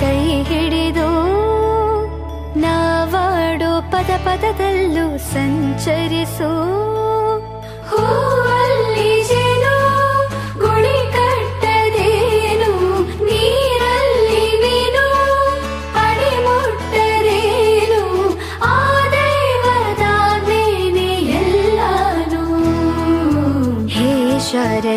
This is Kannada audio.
ಕೈ ಹಿಡಿದು ನಾವಾಡೋ ಪದ ಪದದಲ್ಲೂ ಸಂಚರಿಸು ಹೂವಲ್ಲಿ ಜೇನು ಗುಣಿ ಕಟ್ಟದೇನು ನೀರಲ್ಲಿ ಮೀನು ಅಡಿ ಮುಟ್ಟದೇನು ಆ ದೇವದಾನೇನೆ ಎಲ್ಲಾನು ಹೇ ಶಾರದೆ